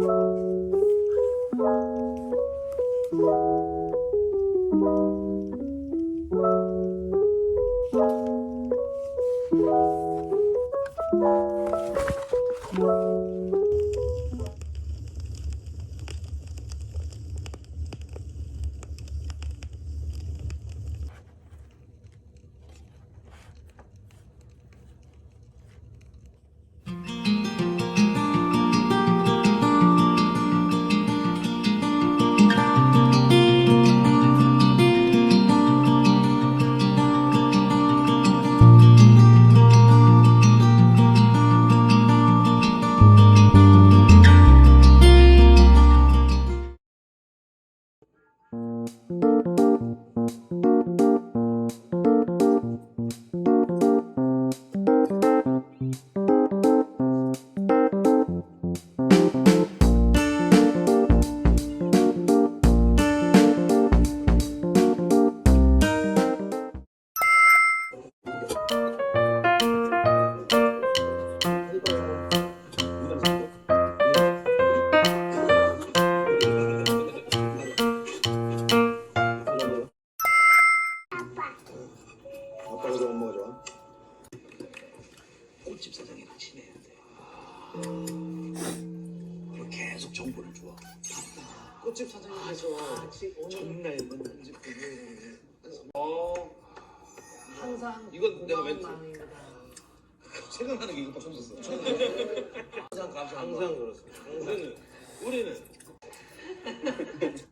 Música 아빠가 좋아 엄마가 좋아? 꽃집 사장이랑 친해야 돼. 그리고 계속 정보를 줘. 꽃집 사장님께서 같이 오늘 정말 먼집 그게 어 항상 이건 내가 멘트. 마음입니다. 생각나는 게 이것밖에 없었어. 항상 감사한 항상 그렇습니다 우리는 우리는